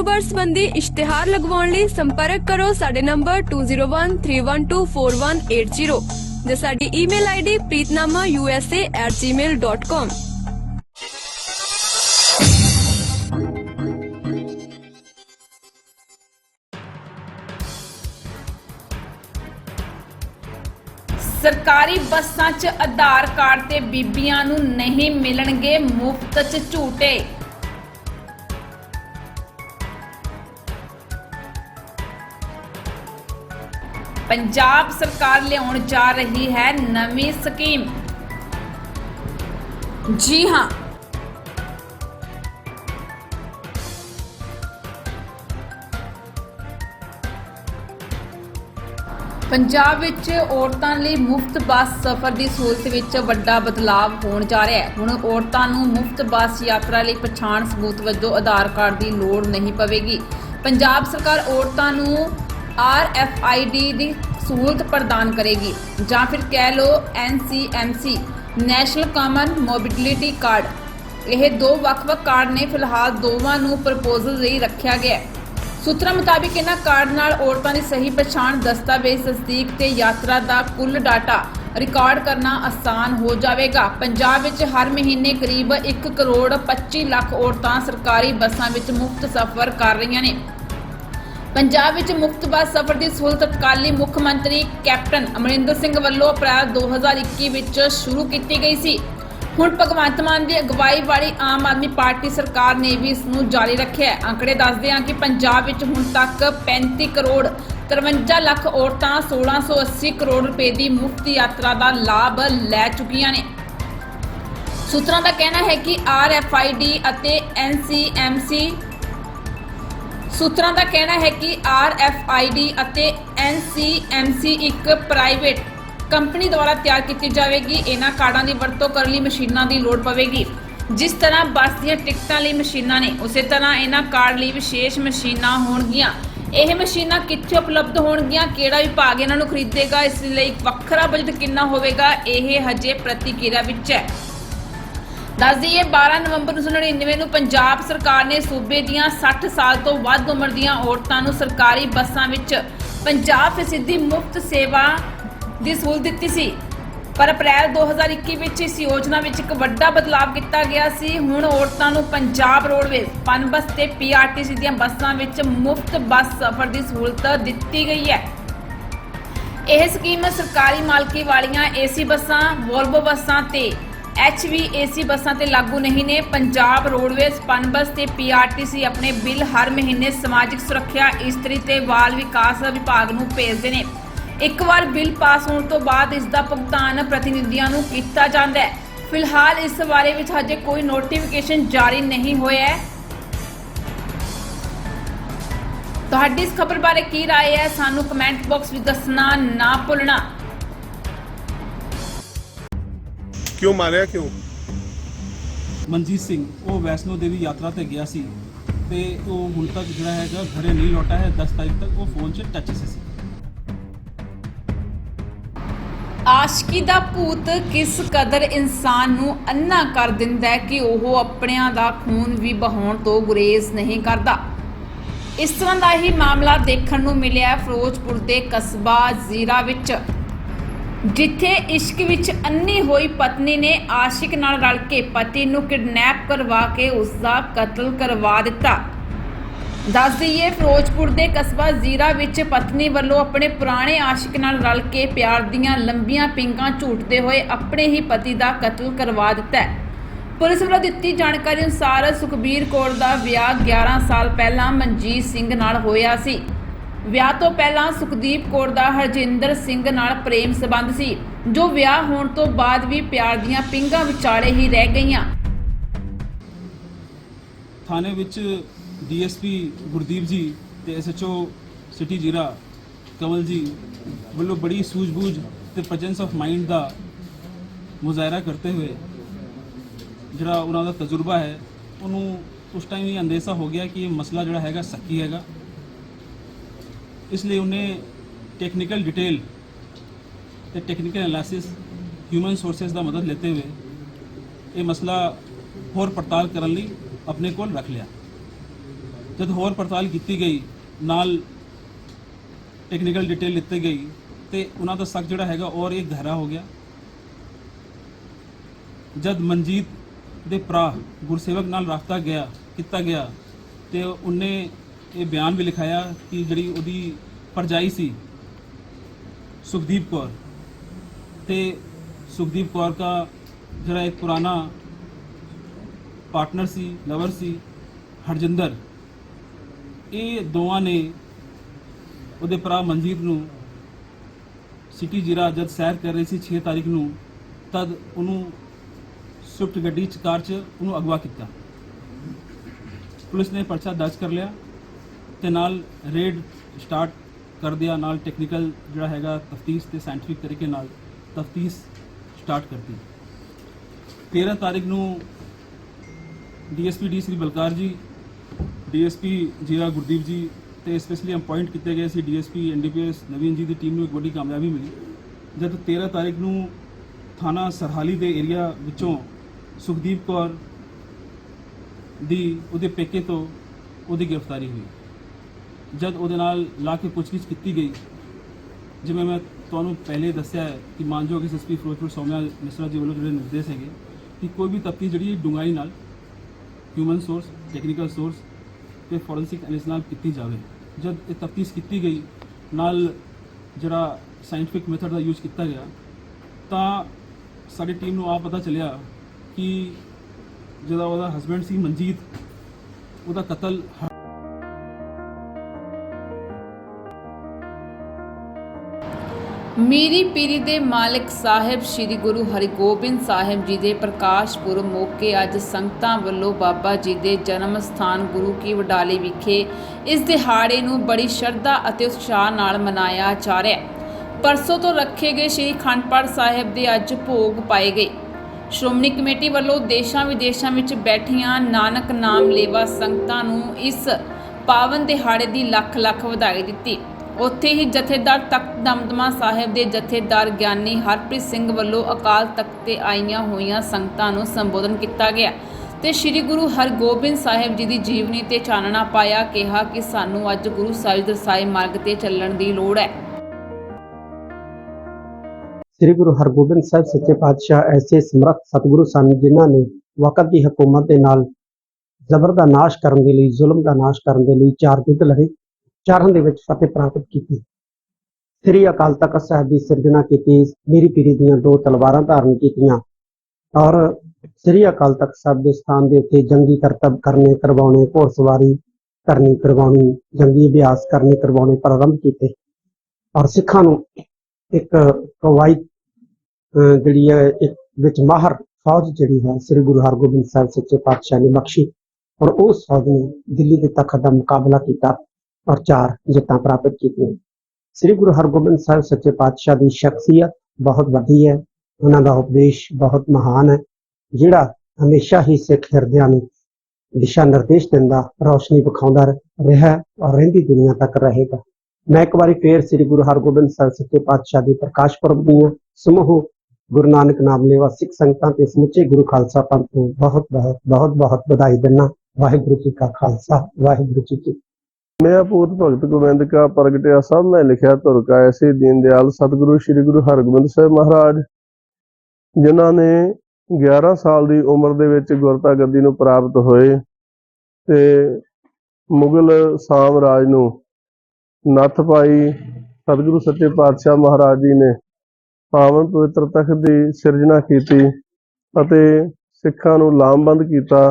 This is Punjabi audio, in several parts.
ਕਾਰੋਬਾਰ ਸੰਬੰਧੀ ਇਸ਼ਤਿਹਾਰ ਲਗਵਾਉਣ ਲਈ ਸੰਪਰਕ ਕਰੋ ਸਾਡੇ ਨੰਬਰ 2013124180 ਜਾਂ ਸਾਡੀ ਈਮੇਲ ਆਈਡੀ preetnamausa@gmail.com ਸਰਕਾਰੀ ਬੱਸਾਂ 'ਚ ਆਧਾਰ ਕਾਰਡ ਤੇ ਬੀਬੀਆਂ ਨੂੰ ਨਹੀਂ ਮਿਲਣਗੇ ਮੁਫਤ 'ਚ ਝੂਟੇ। ਪੰਜਾਬ ਸਰਕਾਰ ਲਿਆਉਣ ਜਾ ਰਹੀ ਹੈ ਨਵੀਂ ਸਕੀਮ। ਜੀ ਹਾਂ। ਪੰਜਾਬ ਵਿੱਚ ਔਰਤਾਂ ਲਈ ਮੁਫਤ ਬੱਸ ਸਫ਼ਰ ਦੀ ਸਹੂਲਤ ਵਿੱਚ ਵੱਡਾ ਬਦਲਾਅ ਹੋਣ ਜਾ ਰਿਹਾ ਹੈ। ਹੁਣ ਔਰਤਾਂ ਨੂੰ ਮੁਫਤ ਬੱਸ ਯਾਤਰਾ ਲਈ ਪਛਾਣ ਸਬੂਤ ਵਜੋਂ ਆਧਾਰ ਕਾਰਡ ਦੀ ਲੋੜ ਨਹੀਂ ਪਵੇਗੀ। ਪੰਜਾਬ ਸਰਕਾਰ ਔਰਤਾਂ ਨੂੰ ਆਰਐਫਆਈਡੀ ਦੀ ਸਹੂਲਤ ਪ੍ਰਦਾਨ ਕਰੇਗੀ ਜਾਂ ਫਿਰ ਕਹਿ ਲਓ NCMC, national common mobility card. ਇਹ ਦੋ ਵੱਖ-ਵੱਖ ਕਾਰਡ ਨੇ ਫਿਲਹਾਲ ਦੋਵਾਂ ਨੂੰ ਪ੍ਰਪੋਜ਼ਲ ਲਈ ਰੱਖਿਆ ਗਿਆ ਹੈ। ਸੂਤਰਾਂ ਮੁਤਾਬਿਕ ਇਹਨਾਂ ਕਾਰਡ ਨਾਲ ਔਰਤਾਂ ਦੀ ਸਹੀ ਪਛਾਣ, ਦਸਤਾਵੇਜ਼, ਤਸਦੀਕ ਤੇ ਯਾਤਰਾ ਦਾ ਕੁੱਲ ਡਾਟਾ ਰਿਕਾਰਡ ਕਰਨਾ ਆਸਾਨ ਹੋ ਜਾਵੇਗਾ। ਪੰਜਾਬ ਵਿੱਚ ਹਰ ਮਹੀਨੇ ਕਰੀਬ 1 ਕਰੋੜ 25 ਲੱਖ ਔਰਤਾਂ ਸਰਕਾਰੀ ਬੱਸਾਂ ਵਿੱਚ ਮੁਫਤ ਸਫ਼ਰ ਕਰ ਰਹੀਆਂ ਨੇ। ਪੰਜਾਬ ਵਿੱਚ ਮੁਫਤ ਬੱਸ ਸਫ਼ਰ ਦੀ ਸਹੂਲਤ ਤਤਕਾਲੀ ਮੁੱਖ ਮੰਤਰੀ ਕੈਪਟਨ ਅਮਰਿੰਦਰ ਸਿੰਘ ਵੱਲੋਂ ਅਪ੍ਰੈਲ 2021 ਵਿੱਚ ਸ਼ੁਰੂ ਕੀਤੀ ਗਈ ਸੀ। ਹੁਣ ਭਗਵੰਤ ਮਾਨ ਦੀ ਅਗਵਾਈ ਵਾਲੀ ਆਮ ਆਦਮੀ ਪਾਰਟੀ ਸਰਕਾਰ ਨੇ ਵੀ ਇਸ ਨੂੰ ਜਾਰੀ ਰੱਖਿਆ ਅੰਕੜੇ ਦੱਸਦੇ ਹਨ ਕਿ ਪੰਜਾਬ ਵਿੱਚ ਹੁਣ ਤੱਕ 35 ਕਰੋੜ 53 ਲੱਖ ਔਰਤਾਂ 1680 ਕਰੋੜ ਰੁਪਏ ਦੀ ਮੁਫਤ ਯਾਤਰਾ ਦਾ ਲਾਭ ਲੈ ਚੁੱਕੀਆਂ ਨੇ। ਸੂਤਰਾਂ ਦਾ ਕਹਿਣਾ ਹੈ ਕਿ ਆਰਐਫਆਈਡੀ ਅਤੇ ਐਨਸੀਐਮਸੀ ਸੂਤਰਾਂ ਦਾ ਕਹਿਣਾ ਹੈ ਕਿ ਆਰਐਫਆਈਡੀ ਅਤੇ ਐਨਸੀਐਮਸੀ ਇੱਕ ਪ੍ਰਾਈਵੇਟ ਕੰਪਨੀ ਦੁਆਰਾ ਤਿਆਰ ਕੀਤੀ ਜਾਵੇਗੀ। ਇਹਨਾਂ ਕਾਰਡਾਂ ਦੀ ਵਰਤੋਂ ਕਰਨ ਲਈ ਮਸ਼ੀਨਾਂ ਦੀ ਲੋੜ ਪਵੇਗੀ। ਜਿਸ ਤਰ੍ਹਾਂ ਬੱਸ ਦੀਆਂ ਟਿਕਟਾਂ ਲਈ ਮਸ਼ੀਨਾਂ ਨੇ, ਉਸੇ ਤਰ੍ਹਾਂ ਇਹਨਾਂ ਕਾਰਡ ਲਈ ਵਿਸ਼ੇਸ਼ ਮਸ਼ੀਨਾਂ ਹੋਣਗੀਆਂ। ਇਹ ਮਸ਼ੀਨਾਂ ਕਿੱਥੇ ਉਪਲਬਧ ਹੋਣਗੀਆਂ? ਕਿਹੜਾ ਵਿਭਾਗ ਇਹਨਾਂ ਨੂੰ ਖਰੀਦੇਗਾ? ਇਸ ਲਈ ਵੱਖਰਾ ਬਜਟ ਕਿੰਨਾ ਹੋਵੇਗਾ? ਇਹ ਹਜੇ ਪ੍ਰਤੀਕਿਰਿਆ ਵਿੱਚ ਹੈ। ਦੱਸ ਦਈਏ 12 ਨਵੰਬਰ 1999 ਨੂੰ ਪੰਜਾਬ ਸਰਕਾਰ ਨੇ ਸੂਬੇ ਦੀਆਂ 60 ਸਾਲ ਤੋਂ ਵੱਧ ਉਮਰ ਦੀਆਂ ਔਰਤਾਂ ਨੂੰ ਸਰਕਾਰੀ ਬੱਸਾਂ ਵਿੱਚ 50% ਮੁਫਤ ਸੇਵਾ ਦੀ ਸਹੂਲਤ ਦਿੱਤੀ ਸੀ। ਪਰ ਅਪ੍ਰੈਲ 2021 ਵਿੱਚ ਇਸ ਯੋਜਨਾ ਵਿੱਚ ਇੱਕ ਵੱਡਾ ਬਦਲਾਅ ਕੀਤਾ ਗਿਆ ਸੀ। ਹੁਣ ਔਰਤਾਂ ਨੂੰ ਪੰਜਾਬ ਰੋਡਵੇਜ਼ ਪਨਬਸ ਤੇ ਪੀਆਰਟੀਸੀ ਦੀਆਂ ਬੱਸਾਂ ਵਿੱਚ ਮੁਫਤ ਬੱਸ ਸਫ਼ਰ ਦੀ ਸਹੂਲਤ ਦਿੱਤੀ ਗਈ ਹੈ। ਇਹ ਸਕੀਮ ਸਰਕਾਰੀ ਮਾਲਕੀ ਵਾਲੀਆਂ ਏਸੀ ਬੱਸਾਂ, ਵੋਲਵੋ ਬੱਸਾਂ ਤੇ HVAC ਬੱਸਾਂ ਤੇ ਲਾਗੂ ਨਹੀਂ ਨੇ ਪੰਜਾਬ ਰੋਡਵੇਜ਼ ਪਨਬਸ ਤੇ PRTC ਆਪਣੇ ਬਿੱਲ ਹਰ ਮਹੀਨੇ ਸਮਾਜਿਕ ਸੁਰੱਖਿਆ ਇਸਤਰੀ ਤੇ ਬਾਲ ਵਿਕਾਸ ਵਿਭਾਗ ਨੂੰ ਭੇਜਦੇ ਨੇ ਇੱਕ ਵਾਰ ਬਿੱਲ ਪਾਸ ਹੋਣ ਤੋਂ ਬਾਅਦ ਇਸ ਦਾ ਭੁਗਤਾਨ ਪ੍ਰਤੀਨਿਧੀਆਂ ਨੂੰ ਕੀਤਾ ਜਾਂਦਾ ਹੈ ਫਿਲਹਾਲ ਇਸ ਬਾਰੇ ਵਿੱਚ ਹਜੇ ਕੋਈ ਨੋਟੀਫਿਕੇਸ਼ਨ ਜਾਰੀ ਨਹੀਂ ਹੋਇਆ ਹੈ ਤੁਹਾਡੀ ਇਸ ਖਬਰ ਬਾਰੇ ਕੀ رائے ਹੈ ਸਾਨੂੰ ਕਮੈਂਟ ਬਾਕਸ ਵਿੱਚ ਦੱਸਣਾ ਨਾ ਭੁੱਲਣਾ ਕਿਉਂ ਮਾਰਿਆ ਕਿਉਂ? ਮਨਜੀਤ ਸਿੰਘ ਉਹ ਵੈਸ਼ਨੋ ਦੇਵੀ ਯਾਤਰਾ ਤੇ ਗਿਆ ਸੀ ਤੇ ਉਹ ਹੁਣ ਤੱਕ ਜਿਹੜਾ ਹੈਗਾ ਘਰੇ ਨਹੀਂ ਲੌਟਾ ਹੈ 10 ਤਾਰੀਖ ਤੱਕ ਉਹ ਫੋਨ 'ਚ ਟੱਚ ਸੀ ਸੀ। ਆਸ਼ਕੀ ਦਾ ਭੂਤ ਕਿਸ ਕਦਰ ਇਨਸਾਨ ਨੂੰ ਅੰਨਾ ਕਰ ਦਿੰਦਾ ਹੈ ਕਿ ਉਹ ਆਪਣਿਆਂ ਦਾ ਖੂਨ ਵੀ ਬਹਾਉਣ ਤੋਂ ਗੁਰੇਜ਼ ਨਹੀਂ ਕਰਦਾ? ਇਸ ਤਰ੍ਹਾਂ ਦਾ ਹੀ ਮਾਮਲਾ ਦੇਖਣ ਨੂੰ ਮਿਲਿਆ ਫਿਰੋਜ਼ਪੁਰ ਦੇ ਕਸਬਾ ਜ਼ੀਰਾ ਵਿੱਚ। ਜਿੱਥੇ ਇਸ਼ਕ ਵਿੱਚ ਅੰਨੀ ਹੋਈ ਪਤਨੀ ਨੇ ਆਸ਼ਿਕ ਨਾਲ ਰਲ ਕੇ ਪਤੀ ਨੂੰ ਕਿਡਨੈਪ ਕਰਵਾ ਕੇ ਉਸ ਦਾ ਕਤਲ ਕਰਵਾ ਦਿੱਤਾ। ਦੱਸ ਦਈਏ, ਫਿਰੋਜ਼ਪੁਰ ਦੇ ਕਸਬਾ ਜ਼ੀਰਾ ਵਿੱਚ ਪਤਨੀ ਵੱਲੋਂ ਆਪਣੇ ਪੁਰਾਣੇ ਆਸ਼ਿਕ ਨਾਲ ਰਲ ਕੇ ਪਿਆਰ ਦੀਆਂ ਲੰਬੀਆਂ ਪਿੰਗਾਂ ਝੂਟਦੇ ਹੋਏ ਆਪਣੇ ਹੀ ਪਤੀ ਦਾ ਕਤਲ ਕਰਵਾ ਦਿੱਤਾ ਪੁਲਿਸ ਵੱਲੋਂ ਦਿੱਤੀ ਜਾਣਕਾਰੀ ਅਨੁਸਾਰ ਸੁਖਬੀਰ ਕੌਰ ਦਾ ਵਿਆਹ 11 ਸਾਲ ਪਹਿਲਾਂ ਮਨਜੀਤ ਸਿੰਘ ਨਾਲ ਹੋਇਆ ਸੀ। ਵਿਆਹ ਤੋਂ ਪਹਿਲਾਂ ਸੁਖਦੀਪ ਕੌਰ ਦਾ ਹਰਜਿੰਦਰ ਸਿੰਘ ਨਾਲ ਪ੍ਰੇਮ ਸੰਬੰਧ ਸੀ, ਜੋ ਵਿਆਹ ਹੋਣ ਤੋਂ ਬਾਅਦ ਵੀ ਪਿਆਰ ਦੀਆਂ ਪਿੰਗਾਂ ਵਿਚਾਲੇ ਹੀ ਰਹਿ ਗਈਆਂ। ਥਾਣੇ ਵਿੱਚ ਡੀਐਸਪੀ ਗੁਰਦੀਪ ਜੀ ਤੇ ਐਸਐਚਓ ਸਿਟੀ ਜੀਰਾ ਕਮਲ ਜੀ ਵੱਲੋਂ ਬੜੀ ਸੂਝ-ਬੂਝ ਤੇ ਪ੍ਰੈਜੈਂਸ ਆਫ ਮਾਈਂਡ ਦਾ ਮੁਜ਼ਾਹਰਾ ਕਰਦੇ ਹੋਏ ਜਿਹੜਾ ਉਹਨਾਂ ਦਾ ਤਜਰਬਾ ਹੈ, ਉਹਨੂੰ ਉਸ ਟਾਈਮ ਹੀ ਅੰਦੇਸ਼ਾ ਹੋ ਗਿਆ ਕਿ ਇਹ ਮਸਲਾ ਜਿਹੜਾ ਹੈਗਾ ਸੱਚੀ ਹੈਗਾ। ਇਸ ਲਈ ਉਹਨੇ ਟੈਕਨੀਕਲ ਡਿਟੇਲ ਤੇ ਟੈਕਨੀਕਲ ਐਨਾਲਿਸਿਸ ਹਿਊਮਨ ਸੋਰਸਸ ਦਾ ਮਦਦ ਲੈਤੇ ਹੋਏ ਇਹ ਮਸਲਾ ਹੋਰ ਪੜਤਾਲ ਕਰਨ ਲਈ ਆਪਣੇ ਕੋਲ ਰੱਖ ਲਿਆ। ਜਦ ਹੋਰ ਪੜਤਾਲ ਕੀਤੀ ਗਈ, ਨਾਲ ਟੈਕਨੀਕਲ ਡਿਟੇਲ ਲਿੱਤੀ ਗਈ ਤੇ ਉਹਨਾਂ ਦਾ ਸ਼ੱਕ ਜਿਹੜਾ ਹੈਗਾ ਔਰ ਇਹ ਗਹਿਰਾ ਹੋ ਗਿਆ। ਜਦ ਮਨਜੀਤ ਦੇ ਭਰਾ ਗੁਰਸੇਵਕ ਨਾਲ ਰਾਬਤਾ ਗਿਆ, ਕੀਤਾ ਗਿਆ ਤੇ ਉਹਨੇ ਇਹ ਬਿਆਨ ਵੀ ਲਿਖਾਇਆ ਕਿ ਜਿਹੜੀ ਉਹਦੀ ਪਰਜਾਈ ਸੀ, ਸੁਖਦੀਪ ਕੌਰ। ਤੇ ਸੁਖਦੀਪ ਕੌਰ ਦਾ ਜਿਹੜਾ ਇੱਕ ਪੁਰਾਣਾ ਪਾਰਟਨਰ ਸੀ ਲਵਰ ਸੀ, ਹਰਜਿੰਦਰ। ਇਹ ਦੋਵਾਂ ਨੇ ਉਹਦੇ ਭਰਾ ਮਨਜੀਤ ਨੂੰ ਸਿਟੀ ਜੀਰਾ ਜਦ ਸੈਰ ਕਰ ਰਹੀ ਸੀ 6 ਤਾਰੀਖ ਨੂੰ, ਤਦ ਉਹਨੂੰ ਸਵਿਫਟ ਗੱਡੀ ਚ ਕਾਰ ਚ ਉਹਨੂੰ ਅਗਵਾ ਕੀਤਾ। ਪੁਲਿਸ ਨੇ ਪਰਚਾ ਦਰਜ ਕਰ ਲਿਆ। ਤੇ ਨਾਲ ਰੇਡ ਸਟਾਰਟ ਕਰ ਦਿਆ, ਨਾਲ ਟੈਕਨੀਕਲ ਜਿਹੜਾ ਹੈਗਾ ਤਫਤੀਸ਼ ਤੇ ਸਾਇੰਟਿਫਿਕ ਤਰੀਕੇ ਨਾਲ ਤਫਤੀਸ਼ ਸਟਾਰਟ ਕਰਤੀ 13 ਤਾਰੀਖ ਨੂੰ ਡੀਐਸਪੀ ਡੀ ਸ੍ਰੀ ਬਲਕਾਰ ਜੀ ਡੀਐਸਪੀ ਜੀਰਾ ਗੁਰਦੀਪ ਜੀ ਤੇ ਸਪੈਸ਼ਲੀ ਅਪਾਇੰਟ ਕੀਤੇ ਗਏ ਸੀ ਡੀਐਸਪੀ ਐਨਡੀਪੀਐਸ ਨਵੀਨ ਜੀ ਦੀ ਟੀਮ ਨੂੰ ਇੱਕ ਵੱਡੀ ਕਾਮਯਾਬੀ ਮਿਲੀ। ਜਦ 13 ਤਾਰੀਖ ਨੂੰ ਥਾਣਾ ਸਰਹਾਲੀ ਦੇ ਏਰੀਆ ਵਿੱਚੋਂ ਸੁਖਦੀਪ ਕੌਰ ਦੀ ਉਹਦੇ ਪੇਕੇ ਤੋਂ ਉਹਦੀ ਗ੍ਰਿਫਤਾਰੀ ਹੋਈ। ਜਦ ਉਹਦੇ ਨਾਲ ਲਾ ਕੇ ਪੁੱਛਗਿੱਛ ਕੀਤੀ ਗਈ, ਜਿਵੇਂ ਮੈਂ ਤੁਹਾਨੂੰ ਪਹਿਲੇ ਦੱਸਿਆ ਹੈ ਕਿ ਮਾਨਯੋਗ ਐਸਐਸਪੀ ਫਿਰੋਜ਼ਪੁਰ ਸੌਮਿਆ ਮਿਸਰਾ ਜੀ ਵੱਲੋਂ ਜਿਹੜੇ ਨਿਰਦੇਸ਼ ਹੈਗੇ, ਕਿ ਕੋਈ ਵੀ ਤਫਤੀਸ਼ ਜਿਹੜੀ ਹੈ ਡੂੰਘਾਈ ਨਾਲ ਹਿਊਮਨ ਸੋਰਸ ਟੈਕਨੀਕਲ ਸੋਰਸ ਤੇ ਫੋਰੈਂਸਿਕ ਐਨਾਲਿਸਿਸ ਨਾਲ ਕੀਤੀ ਜਾਵੇ। ਜਦ ਇਹ ਤਫਤੀਸ਼ ਕੀਤੀ ਗਈ, ਨਾਲ ਜਿਹੜਾ ਸਾਇੰਟਿਫਿਕ ਮੈਥਡ ਦਾ ਯੂਜ਼ ਕੀਤਾ ਗਿਆ, ਤਾਂ ਸਾਡੀ ਟੀਮ ਨੂੰ ਆ ਪਤਾ ਚੱਲਿਆ ਕਿ ਜਿਹੜਾ ਉਹਦਾ ਹਸਬੰਡ ਸੀ ਮਨਜੀਤ, ਉਹਦਾ ਕਤਲ ਮੀਰੀ ਪੀਰੀ ਦੇ ਮਾਲਕ ਸਾਹਿਬ ਸ੍ਰੀ ਗੁਰੂ ਹਰਿਗੋਬਿੰਦ ਸਾਹਿਬ ਜੀ ਦੇ ਪ੍ਰਕਾਸ਼ ਪੁਰਬ ਮੌਕੇ ਅੱਜ ਸੰਗਤਾਂ ਵੱਲੋਂ ਬਾਬਾ ਜੀ ਦੇ ਜਨਮ ਸਥਾਨ ਗੁਰੂ ਕੀ ਵਡਾਲੀ ਵਿਖੇ ਇਸ ਦਿਹਾੜੇ ਨੂੰ ਬੜੀ ਸ਼ਰਧਾ ਅਤੇ ਉਤਸ਼ਾਹ ਨਾਲ ਮਨਾਇਆ ਜਾ ਰਿਹਾ ਹੈ। ਪਰਸੋਂ ਤੋਂ ਰੱਖੇ ਗਏ ਸ੍ਰੀ ਖੰਡ ਪਾਠ ਸਾਹਿਬ ਦੇ ਅੱਜ ਭੋਗ ਪਾਏ ਗਏ। ਸ਼੍ਰੋਮਣੀ ਕਮੇਟੀ ਵੱਲੋਂ ਦੇਸ਼ਾਂ ਵਿਦੇਸ਼ਾਂ ਵਿੱਚ ਬੈਠੀਆਂ ਨਾਨਕ ਨਾਮ ਲੇਵਾ ਸੰਗਤਾਂ ਨੂੰ ਇਸ ਪਾਵਨ ਦਿਹਾੜੇ ਦੀ ਲੱਖ ਲੱਖ ਵਧਾਈ ਦਿੱਤੀ। ਉੱਥੇ ਹੀ ਜਥੇਦਾਰ ਤਖਤ ਦਮਦਮਾ ਸਾਹਿਬ ਦੇ ਜਥੇਦਾਰ ਗਿਆਨੀ ਹਰਪ੍ਰੀਤ ਸਿੰਘ ਵੱਲੋਂ ਅਕਾਲ ਤਖਤ ਤੇ ਆਈਆਂ ਹੋਈਆਂ ਸੰਗਤਾਂ ਨੂੰ ਸੰਬੋਧਨ ਕੀਤਾ ਗਿਆ ਤੇ ਸ੍ਰੀ ਗੁਰੂ ਹਰਗੋਬਿੰਦ ਸਾਹਿਬ ਜੀ ਦੀ ਜੀਵਨੀ ਤੇ ਚਾਨਣਾ ਪਾਇਆ, ਕਿਹਾ ਕਿ ਸਾਨੂੰ ਅੱਜ ਗੁਰੂ ਸਾਹਿਬ ਦਰਸਾਏ ਮਾਰਗ ਤੇ ਚੱਲਣ ਦੀ ਲੋੜ ਹੈ। ਸ੍ਰੀ ਗੁਰੂ ਹਰਗੋਬਿੰਦ ਸਾਹਿਬ ਸੱਚੇ ਪਾਤਸ਼ਾਹ ਐਸੇ ਸਮਰੱਥ ਸਤਿਗੁਰੂ ਸਨ ਜਿਨ੍ਹਾਂ ਨੇ ਵਕਤ ਦੀ ਹਕੂਮਤ ਦੇ ਨਾਲ ਜ਼ਬਰ ਦਾ ਨਾਸ਼ ਕਰਨ ਦੇ ਲਈ, ਜ਼ੁਲਮ ਦਾ ਨਾਸ਼ ਕਰਨ ਦੇ ਲਈ ਚਾਰ ਯੁੱਧ ਲੜੇ। ਚਰਨ ਦੇ ਵਿੱਚ ਫਤਿਹ ਪ੍ਰਾਪਤ ਕੀਤੀ। ਸ੍ਰੀ ਅਕਾਲ ਤਖਤ ਸਾਹਿਬ ਦੀ ਸਿਰਜਣਾ ਕੀਤੀ। ਮੇਰੀ ਪੀਰੀ ਦੀਆਂ ਦੋ ਤਲਵਾਰਾਂ ਧਾਰਨ ਕੀਤੀਆਂ। ਔਰ ਸ੍ਰੀ ਅਕਾਲ ਤਖਤ ਸਾਹਿਬ ਦੇ ਸਥਾਨ ਦੇ ਉੱਤੇ ਜੰਗੀ ਕਰਤੱਵ ਕਰਨੇ ਕਰਵਾਉਣੇ, ਘੋੜਸਵਾਰੀ ਕਰਨੀ ਕਰਵਾਉਣੀ, ਜੰਗੀ ਅਭਿਆਸ ਕਰਨੇ ਕਰਵਾਉਣੇ ਪ੍ਰਾਰੰਭ ਕੀਤੇ। ਔਰ ਸਿੱਖਾਂ ਨੂੰ ਇੱਕ ਕਵਾਇਦ, ਅਹ ਜਿਹੜੀ ਹੈ, ਇੱਕ ਵਿੱਚ ਮਾਹਰ ਫੌਜ ਜਿਹੜੀ ਹੈ, ਸ੍ਰੀ ਗੁਰੂ ਹਰਗੋਬਿੰਦ ਸਾਹਿਬ ਸੱਚੇ ਪਾਤਸ਼ਾਹ ਨੇ ਬਖਸ਼ੀ। ਔਰ ਉਸ ਫੌਜ ਨੇ ਦਿੱਲੀ ਦੇ ਤਖਤ ਦਾ ਮੁਕਾਬਲਾ ਕੀਤਾ। ਔਰ ਚਾਰ ਜਿੱਤਾਂ ਪ੍ਰਾਪਤ ਕੀਤੀਆਂ ਸ੍ਰੀ ਗੁਰੂ ਹਰਗੋਬਿੰਦ ਸਾਹਿਬ ਸੱਚੇ ਪਾਤਸ਼ਾਹ ਦੀ ਸ਼ਖਸੀਅਤ ਬਹੁਤ ਵੱਡੀ ਹੈ ਉਹਨਾਂ ਦਾ ਉਪਦੇਸ਼ ਬਹੁਤ ਮਹਾਨ ਹੈ ਜਿਹੜਾ ਹਮੇਸ਼ਾ ਹੀ ਸਿੱਖ ਹਿਰਦਿਆਂ ਨੂੰ ਦਿਸ਼ਾ ਨਿਰਦੇਸ਼ ਦਿੰਦਾ ਰੌਸ਼ਨੀ ਵਿਖਾਉਂਦਾ ਰਿਹਾ ਔਰ ਰਹਿੰਦੀ ਦੁਨੀਆ ਤੱਕ ਰਹੇਗਾ ਮੈਂ ਇੱਕ ਵਾਰੀ ਫੇਰ ਸ੍ਰੀ ਗੁਰੂ ਹਰਗੋਬਿੰਦ ਸਾਹਿਬ ਸੱਚੇ ਪਾਤਸ਼ਾਹ ਦੀ ਪ੍ਰਕਾਸ਼ ਪੁਰਬ ਦੀਆਂ ਸਮੂਹ ਗੁਰੂ ਨਾਨਕ ਨਾਮ ਲੈਵਾ ਸਿੱਖ ਸੰਗਤਾਂ ਤੇ ਸਮੁੱਚੇ ਗੁਰੂ ਖਾਲਸਾ ਪੰਥ ਨੂੰ ਬਹੁਤ ਬਹੁਤ ਬਹੁਤ ਬਹੁਤ ਵਧਾਈ ਦਿੰਦਾ ਵਾਹਿਗੁਰੂ ਜੀ ਕਾ ਖਾਲਸਾ ਵਾਹਿਗੁਰੂ ਜੀ ਕੀ ਮੈਂ ਪੂਤ ਭਗਤ ਗੋਬਿੰਦ ਕਾ ਪ੍ਰਗਟਿਆ ਸਭ ਮੈਂ ਲਿਖਿਆ ਧੁਰ ਕਾ, ਐਸੇ ਦੀਨ ਦਿਆਲ ਸਤਿਗੁਰੂ, ਸ੍ਰੀ ਗੁਰੂ ਹਰਗੋਬਿੰਦ ਸਾਹਿਬ ਮਹਾਰਾਜ, ਜਿਨ੍ਹਾਂ ਨੇ 11 ਸਾਲ ਦੀ ਉਮਰ ਦੇ ਵਿੱਚ ਗੁਰਤਾ ਗੱਦੀ ਨੂੰ ਪ੍ਰਾਪਤ ਹੋਏ ਤੇ ਮੁਗਲ ਸਾਮਰਾਜ ਨੂੰ ਨੱਥ ਪਾਈ, ਸਤਿਗੁਰੂ ਸੱਚੇ ਪਾਤਸ਼ਾਹ ਮਹਾਰਾਜ ਜੀ ਨੇ ਪਾਵਨ ਪਵਿੱਤਰ ਤਖਤ ਦੀ ਸਿਰਜਣਾ ਕੀਤੀ ਅਤੇ ਸਿੱਖਾਂ ਨੂੰ ਲਾਮਬੰਦ ਕੀਤਾ।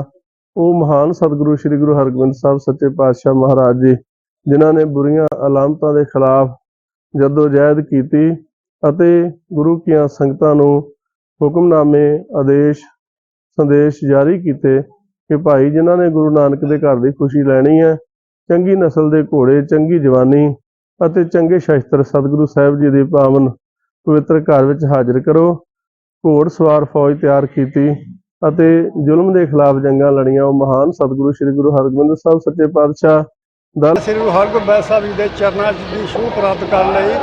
ਉਹ ਮਹਾਨ ਸਤਿਗੁਰੂ ਸ੍ਰੀ ਗੁਰੂ ਹਰਗੋਬਿੰਦ ਸਾਹਿਬ ਸੱਚੇ ਪਾਤਸ਼ਾਹ ਮਹਾਰਾਜ ਜੀ, ਜਿਨ੍ਹਾਂ ਨੇ ਬੁਰੀਆਂ ਅਲਾਮਤਾਂ ਦੇ ਖਿਲਾਫ ਜਦੋਜਹਿਦ ਕੀਤੀ ਅਤੇ ਗੁਰੂ ਕੀਆਂ ਸੰਗਤਾਂ ਨੂੰ ਹੁਕਮਨਾਮੇ, ਆਦੇਸ਼, ਸੰਦੇਸ਼ ਜਾਰੀ ਕੀਤੇ ਕਿ ਭਾਈ ਜਿਨ੍ਹਾਂ ਨੇ ਗੁਰੂ ਨਾਨਕ ਦੇ ਘਰ ਦੀ ਖੁਸ਼ੀ ਲੈਣੀ ਹੈ, ਚੰਗੀ ਨਸਲ ਦੇ ਘੋੜੇ, ਚੰਗੀ ਜਵਾਨੀ ਅਤੇ ਚੰਗੇ ਸ਼ਸਤਰ ਸਤਿਗੁਰੂ ਸਾਹਿਬ ਜੀ ਦੇ ਪਾਵਨ ਪਵਿੱਤਰ ਘਰ ਵਿੱਚ ਹਾਜ਼ਰ ਕਰੋ। ਘੋੜ ਸਵਾਰ ਫੌਜ ਤਿਆਰ ਕੀਤੀ। ਅਤੇ ਜ਼ੁਲਮ ਦੇ ਖਿਲਾਫ ਜੰਗਾਂ ਲੜੀਆਂ ਉਹ ਮਹਾਨ ਸਤਿਗੁਰੂ ਸ੍ਰੀ ਗੁਰੂ ਹਰਗੋਬਿੰਦ ਸਾਹਿਬ ਸੱਚੇ ਪਾਤਸ਼ਾਹ ਦਲ ਸ੍ਰੀ ਗੁਰੂ ਹਰਗੋਬਿੰਦ ਸਾਹਿਬ ਜੀ ਦੇ ਚਰਨਾਂ 'ਚ ਦੀ ਛੂਹ ਪ੍ਰਾਪਤ ਕਰਨ ਲਈ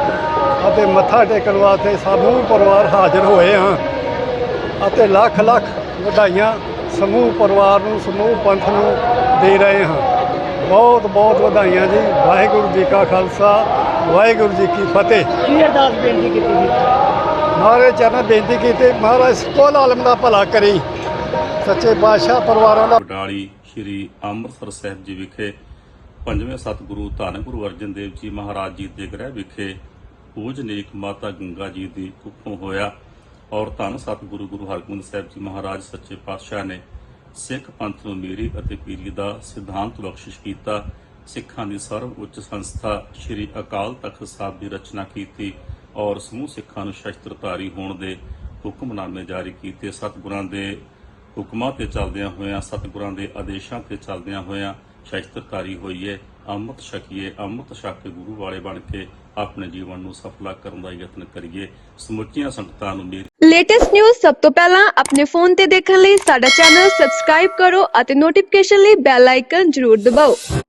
ਅਤੇ ਮੱਥਾ ਟੇਕਣ ਵਾਸਤੇ ਸਮੂਹ ਪਰਿਵਾਰ ਹਾਜ਼ਰ ਹੋਏ ਹਾਂ ਅਤੇ ਲੱਖ ਲੱਖ ਵਧਾਈਆਂ ਸਮੂਹ ਪਰਿਵਾਰ ਨੂੰ ਸਮੂਹ ਪੰਥ ਨੂੰ ਦੇ ਰਹੇ ਹਾਂ। ਬਹੁਤ ਬਹੁਤ ਵਧਾਈਆਂ ਜੀ। ਵਾਹਿਗੁਰੂ ਜੀ ਕਾ ਖਾਲਸਾ ਵਾਹਿਗੁਰੂ ਜੀ ਕੀ ਫਤਿਹ। ਕੀ ਅਰਦਾਸ ਬੇਨਤੀ ਕੀਤੀ ਸੀ? ਮਹਾਰਾਜ ਚਰਨ ਬੇਨਤੀ ਕੀਤੀ ਮਹਾਰਾਜ ਕੋਲ ਆਲਮ ਦਾ ਭਲਾ ਕਰੀ। ਸੱਚੇ ਪਾਤਸ਼ਾਹ ਪਰਿਵਾਰਾਂ ਦਾ ਬਡਾਲੀ ਸ਼੍ਰੀ ਅੰਮ੍ਰਿਤਸਰ ਸਾਹਿਬ ਜੀ ਵਿਖੇ ਪੰਜਵੇਂ ਸਤਿਗੁਰੂ ਧੰਨ ਗੁਰੂ ਅਰਜਨ ਦੇਵ ਜੀ ਮਹਾਰਾਜ ਜੀ ਦੇ ਗ੍ਰਹਿ ਵਿਖੇ ਪੂਜਨੀਕ ਮਾਤਾ ਗੰਗਾ ਜੀ ਦੀ ਕੁੱਖੋਂ ਹੋਇਆ ਔਰ ਧੰਨ ਸਤਿਗੁਰੂ ਗੁਰੂ ਹਰਗੋਬਿੰਦ ਸਾਹਿਬ ਜੀ ਮਹਾਰਾਜ ਸੱਚੇ ਪਾਤਸ਼ਾਹ ਨੇ ਸਿੱਖ ਪੰਥ ਨੂੰ ਮੀਰੀ ਅਤੇ ਪੀਰੀ ਦਾ ਸਿਧਾਂਤ ਬਖਸ਼ਿਸ਼ ਕੀਤਾ, ਸਿੱਖਾਂ ਦੀ ਸਰਵ ਉੱਚ ਸੰਸਥਾ ਸ਼੍ਰੀ ਅਕਾਲ ਤਖਤ ਸਾਹਿਬ ਦੀ ਰਚਨਾ ਕੀਤੀ ਔਰ ਸਮੂਹ ਸਿੱਖਾਂ ਨੂੰ ਸ਼ਸਤਰਧਾਰੀ ਹੋਣ ਦੇ ਹੁਕਮਨਾਮੇ ਜਾਰੀ ਕੀਤੇ ਸਤਿਗੁਰਾਂ ਦੇ ਹੁਕਮਾਂ ਤੇ ਚੱਲਦਿਆਂ ਹੋਇਆਂ, ਸਤਿਗੁਰਾਂ ਦੇ ਆਦੇਸ਼ਾਂ ਤੇ ਚੱਲਦਿਆਂ ਹੋਇਆਂ ਸ਼ਸਤਰਧਾਰੀ ਹੋਈਏ, ਅੰਮ੍ਰਿਤ ਛਕੀਏ, ਅੰਮ੍ਰਿਤ ਛਕ ਕੇ ਗੁਰੂ ਵਾਲੇ ਬਣ ਕੇ ਆਪਣੇ ਜੀਵਨ ਨੂੰ ਸਫਲਾ ਕਰਨ ਦਾ ਯਤਨ ਕਰੀਏ। ਸਮੁੱਚੀਆਂ ਸੰਗਤਾਂ ਨੂੰ ਮੇਰੀ ਲੇਟੈਸਟ ਨਿਊਜ਼ ਸਭ ਤੋਂ ਪਹਿਲਾਂ ਆਪਣੇ ਫੋਨ ਤੇ ਦੇਖਣ ਲਈ ਸਾਡਾ ਚੈਨਲ ਸਬਸਕ੍ਰਾਈਬ ਕਰੋ ਅਤੇ ਨੋਟੀਫਿਕੇਸ਼ਨ ਲਈ ਬੈਲ ਆਈਕਨ ਜ਼ਰੂਰ ਦਬਾਓ।